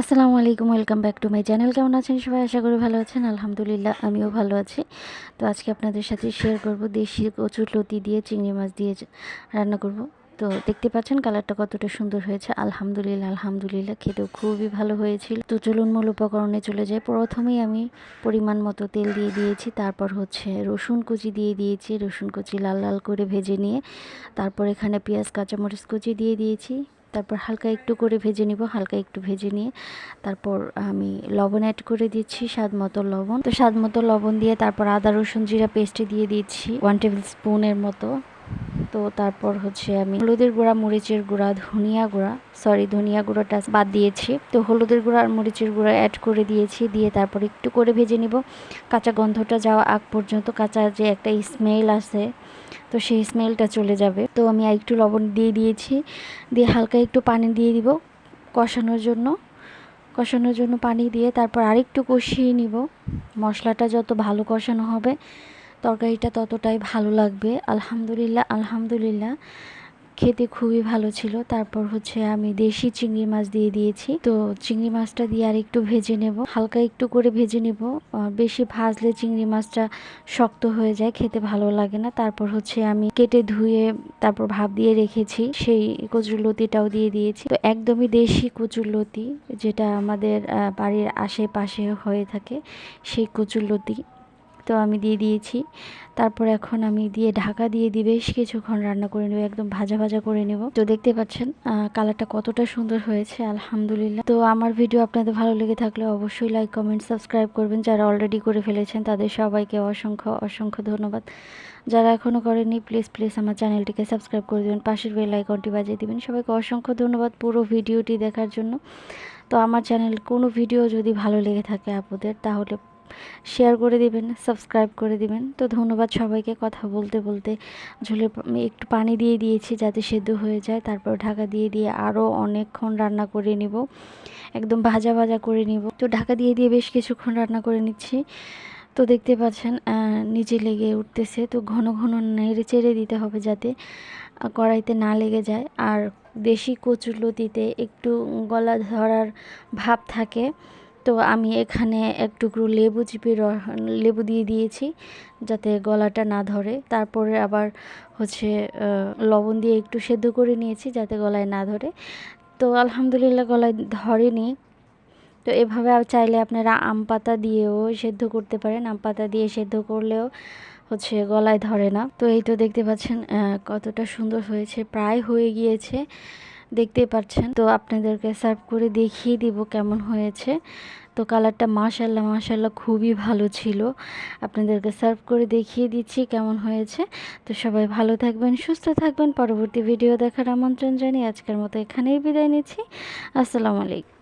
আসসালামু আলাইকুম, welcome back to my channel. কেমন আছেন সবাই? আশা করি ভালো আছেন। আলহামদুলিল্লাহ, আমিও ভালো আছি। তো আজকে আপনাদের সাথে শেয়ার করব দেশি কচুর লতি দিয়ে চিংড়ি মাছ দিয়ে রান্না করব। তো দেখতে পাচ্ছেন কালারটা কতটা সুন্দর হয়েছে। আলহামদুলিল্লাহ আলহামদুলিল্লাহ, খেতেও খুবই ভালো হয়েছিল। তো চলুন মূল উপকরণে চলে যাই। প্রথমেই আমি পরিমাণ মতো তেল দিয়ে দিয়েছি। তারপর হচ্ছে রসুন কুচি দিয়ে দিয়েছি। রসুন কুচি লাল লাল করে ভেজে নিয়ে তারপর এখানে পেঁয়াজ, কাঁচামরিচ কুচি দিয়ে দিয়েছি। তারপর হালকা একটু করে ভেজে নিব, হালকা একটু ভেজে নিয়ে তারপর আমি লবণ অ্যাড করে দিচ্ছি, স্বাদ মতো লবণ। তো স্বাদ মতো লবণ দিয়ে তারপর আদা, রসুন, জিরা, পেস্টে দিয়ে দিচ্ছি ওয়ান টেবিল স্পুনের মতো। তো তারপর হচ্ছে আমি হলুদের গুঁড়া, মরিচের গুঁড়া, ধনিয়া গুঁড়া সরি ধনিয়া গুঁড়োটা বাদ দিয়েছি। তো হলুদের গুঁড়া আর মরিচের গুঁড়া অ্যাড করে দিয়েছি, দিয়ে তারপর একটু করে ভেজে নিব। কাঁচা গন্ধটা যাওয়া আগ পর্যন্ত কাঁচা যে একটা স্মেল আছে, তো সেই স্মেলটা চলে যাবে। তো আমি একটু লবণ দিয়ে দিয়েছি, দিয়ে হালকা একটু পানি দিয়ে দিব কষানোর জন্য। কষানোর জন্য পানি দিয়ে তারপর আরেকটু কষিয়ে নিব। মশলাটা যত ভালো কষানো হবে তরকারিটা ততটাই ভালো লাগবে। আলহামদুলিল্লাহ আলহামদুলিল্লাহ। খেতে খুবই ভালো ছিল। তারপর হচ্ছে আমি দেশি চিংড়ি মাছ দিয়ে দিয়েছি। তো চিংড়ি মাছটা দিয়ে আর একটু ভেজে নেব। হালকা একটু করে ভেজে নেব। বেশি ভাজলে চিংড়ি মাছটা শক্ত হয়ে যায়, খেতে ভালো লাগে না। তারপর হচ্ছে আমি কেটে ধুয়ে তারপর ভাপ দিয়ে রেখেছি। সেই কচুর লতিটাও দিয়ে দিয়েছি। তো একদমই দেশি কচুর লতি, যেটা আমাদের বাড়ির আশেপাশে হয়ে থাকে, সেই কচুর লতি। তো আমি দিয়ে দিয়েছি। তারপর এখন আমি দিয়ে ঢাকা দিয়ে দিয়ে বেশ কিছুক্ষণ রান্না করে নেব, একদম ভাজা ভাজা করে নেব। তো দেখতে পাচ্ছেন কালারটা কতটা সুন্দর হয়েছে, আলহামদুলিল্লাহ। তো আমার ভিডিও আপনাদের ভালো লেগে থাকলে অবশ্যই লাইক কমেন্ট সাবস্ক্রাইব করবেন। যারা অলরেডি করে ফেলেছেন, তাদের সবাইকে অসংখ্য অসংখ্য ধন্যবাদ। যারা এখনও করেনি প্লিজ প্লিজ আমার চ্যানেলটিকে সাবস্ক্রাইব করে দেবেন, পাশের বেল আইকনটি বাজিয়ে দিবেন। সবাইকে অসংখ্য ধন্যবাদ পুরো ভিডিওটি দেখার জন্য। তো আমার চ্যানেল কোনো ভিডিও যদি ভালো লেগে থাকে আপুদের তাহলে শেয়ার করে দিবেন, সাবস্ক্রাইব করে দিবেন। তো ধন্যবাদ সবাইকে কথা বলতে বলতে। ঝোলে একটু পানি দিয়ে দিয়েছি যাতে সেদ্ধ হয়ে যায়। তারপর ঢাকা দিয়ে দিয়ে আরও অনেকক্ষণ রান্না করে নিব। একদম ভাজা ভাজা করে নিব। তো ঢাকা দিয়ে দিয়ে বেশ কিছুক্ষণ রান্না করে নিচ্ছি। তো দেখতে পাচ্ছেন নিচে লেগে উঠতেছে। তো ঘন ঘন নেড়ে চেড়ে দিতে হবে যাতে কড়াইতে না লেগে যায়। আর দেশি কচুর লতিতে একটু গলা ধরার ভাব থাকে। তো আমি এখানে এক টুকরো লেবু চিপে র- লেবু দিয়ে দিয়েছি যাতে গলাটা না ধরে। তারপরে আবার হচ্ছে লবণ দিয়ে একটু সেদ্ধ করে নিয়েছি যাতে গলায় না ধরে। তো আলহামদুলিল্লাহ গলায় ধরেনি। তো এভাবে চাইলে আপনারা আম পাতা দিয়েও সেদ্ধ করতে পারেন। আম পাতা দিয়ে সেদ্ধ করলেও হচ্ছে গলায় ধরে না। তো এই তো দেখতে পাচ্ছেন কতটা সুন্দর হয়েছে, প্রায় হয়ে গিয়েছে। দেখতেই পাচ্ছেন। তো আপনাদেরকে সার্ভ করে দেখিয়ে দিব কেমন হয়েছে। তো কালারটা মাশাল্লাহ মাশাল্লাহ খুবই ভালো ছিল। আপনাদেরকে সার্ভ করে দেখিয়ে দিচ্ছি কেমন হয়েছে। তো সবাই ভালো থাকবেন, সুস্থ থাকবেন। পরবর্তী ভিডিও দেখার আমন্ত্রণ জানিয়ে আজকের মতো এখানেই বিদায় নিচ্ছি। আসসালামু আলাইকুম।